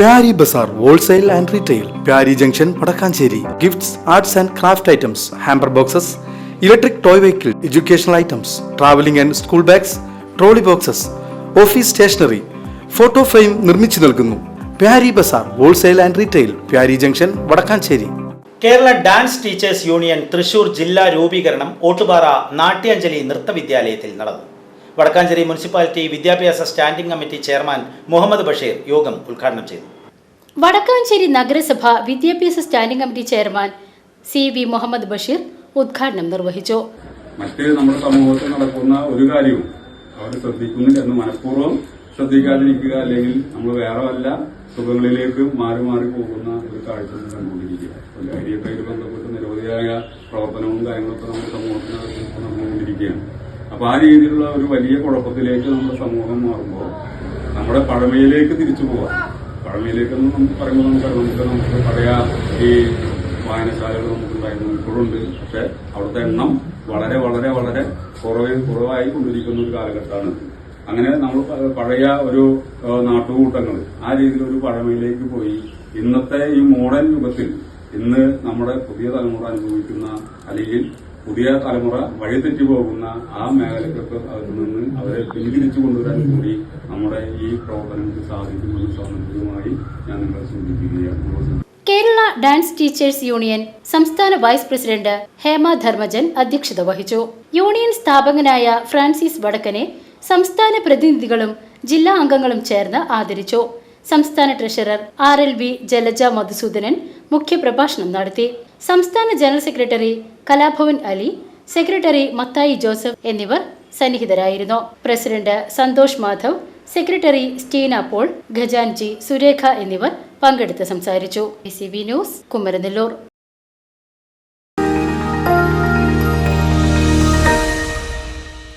Pyari Bazar wholesale and retail Pyari junction Vadakkanchery. Gifts arts and craft items hamper boxes electric toy vehicle educational items travelling and school bags trolley boxes office stationery photo frame നിർമ്മിച്ചു നൽകുന്നു. Pyari Bazar wholesale and retail Pyari junction Vadakkanchery. Kerala dance teachers union Thrissur ജില്ലാ രൂപീകരണം ഓട്ടുപാറ നാട്യാഞ്ജലി നൃത്തവിദ്യാലയത്തിൽ നടന്നു. Vadakkanchery municipality വിദ്യാഭ്യാസ standing committee chairman Muhammad Basheer യോഗം ഉദ്ഘാടനം ചെയ്തു. വടക്കാഞ്ചേരി നഗരസഭ വിദ്യാഭ്യാസ standing committee chairman C V Muhammad Basheer ഉദ്ഘാടനം നിർവഹിച്ചു. മറ്റ് നമ്മുടെ സമൂഹത്തിൽ നടക്കുന്ന ഒരു കാര്യവും അവർ ശ്രദ്ധിക്കുന്നില്ല എന്ന് മനഃപൂർവം ശ്രദ്ധിക്കാതിരിക്കുക അല്ലെങ്കിൽ നമ്മൾ വേറെ വല്ല സുഖങ്ങളിലേക്ക് മാറി മാറി പോകുന്ന ഒരു കാഴ്ച നമ്മൾ കണ്ടുകൊണ്ടിരിക്കുക. ലഹരിയൊക്കെ ബന്ധപ്പെട്ട് നിരവധിയായ പ്രവർത്തനവും കാര്യങ്ങളൊക്കെ നമ്മുടെ സമൂഹത്തിനകത്ത് നടന്നുകൊണ്ടിരിക്കുകയാണ്. അപ്പൊ ആ രീതിയിലുള്ള ഒരു വലിയ കുഴപ്പത്തിലേക്ക് നമ്മുടെ സമൂഹം മാറുമ്പോൾ നമ്മുടെ പഴമയിലേക്ക് തിരിച്ചു പോവാം. പഴമയിലേക്ക് നമുക്ക് പറയുമ്പോൾ നമുക്കറിയാം നമുക്ക് നമുക്ക് പഴയ ഈ വായനശാലകൾ നമുക്കുണ്ടായിരുന്നു ഇപ്പോഴുണ്ട്. പക്ഷെ അവിടുത്തെ എണ്ണം വളരെ വളരെ വളരെ കുറവ് കുറവായി കൊണ്ടിരിക്കുന്ന ഒരു കാലഘട്ടമാണ്. അങ്ങനെ നമ്മൾ പഴയ ഒരു നാട്ടുകൂട്ടങ്ങൾ ആ രീതിയിൽ ഒരു പഴമയിലേക്ക് പോയി. ഇന്നത്തെ ഈ മോഡേൺ യുഗത്തിൽ ഇന്ന് നമ്മുടെ പുതിയ തലമുറ അനുഭവിക്കുന്ന അല്ലെങ്കിൽ പുതിയ തലമുറ വഴിതെറ്റി പോകുന്ന ആ മേഖലകൾക്ക് അതിൽ നിന്ന് അവരെ പിന്തിരിച്ചു കൊണ്ടുവരാൻ കൂടി നമ്മുടെ ഈ പ്രവർത്തനങ്ങൾക്ക് സാധിക്കുമെന്ന് സ്വാതന്ത്ര്യവുമായി ഞാൻ നിങ്ങളെ സൂചിപ്പിക്കുകയാണ്. കേരള ഡാൻസ് ടീച്ചേഴ്സ് യൂണിയൻ സംസ്ഥാന വൈസ് പ്രസിഡന്റ് ഹേമ ധർമ്മജൻ അധ്യക്ഷത വഹിച്ചു. യൂണിയൻ സ്ഥാപകനായ ഫ്രാൻസിസ് വടക്കനെ സംസ്ഥാന പ്രതിനിധികളും ജില്ലാ അംഗങ്ങളും ചേർന്ന് ആദരിച്ചു. സംസ്ഥാന treasurer R L V Jalaja Madhusoodanan മുഖ്യപ്രഭാഷണം നടത്തി. സംസ്ഥാന general secretary Kalabhavan Ali secretary Mathai Joseph എന്നിവർ സന്നിഹിതരായിരുന്നു. പ്രസിഡന്റ് സന്തോഷ് മാധവ് സെക്രട്ടറി സ്റ്റീന പോൾ ഖജാൻജി സുരേഖ എന്നിവർ പങ്കെടുത്ത് സംസാരിച്ചു. ന്യൂസ് കുമരനെല്ലൂർ.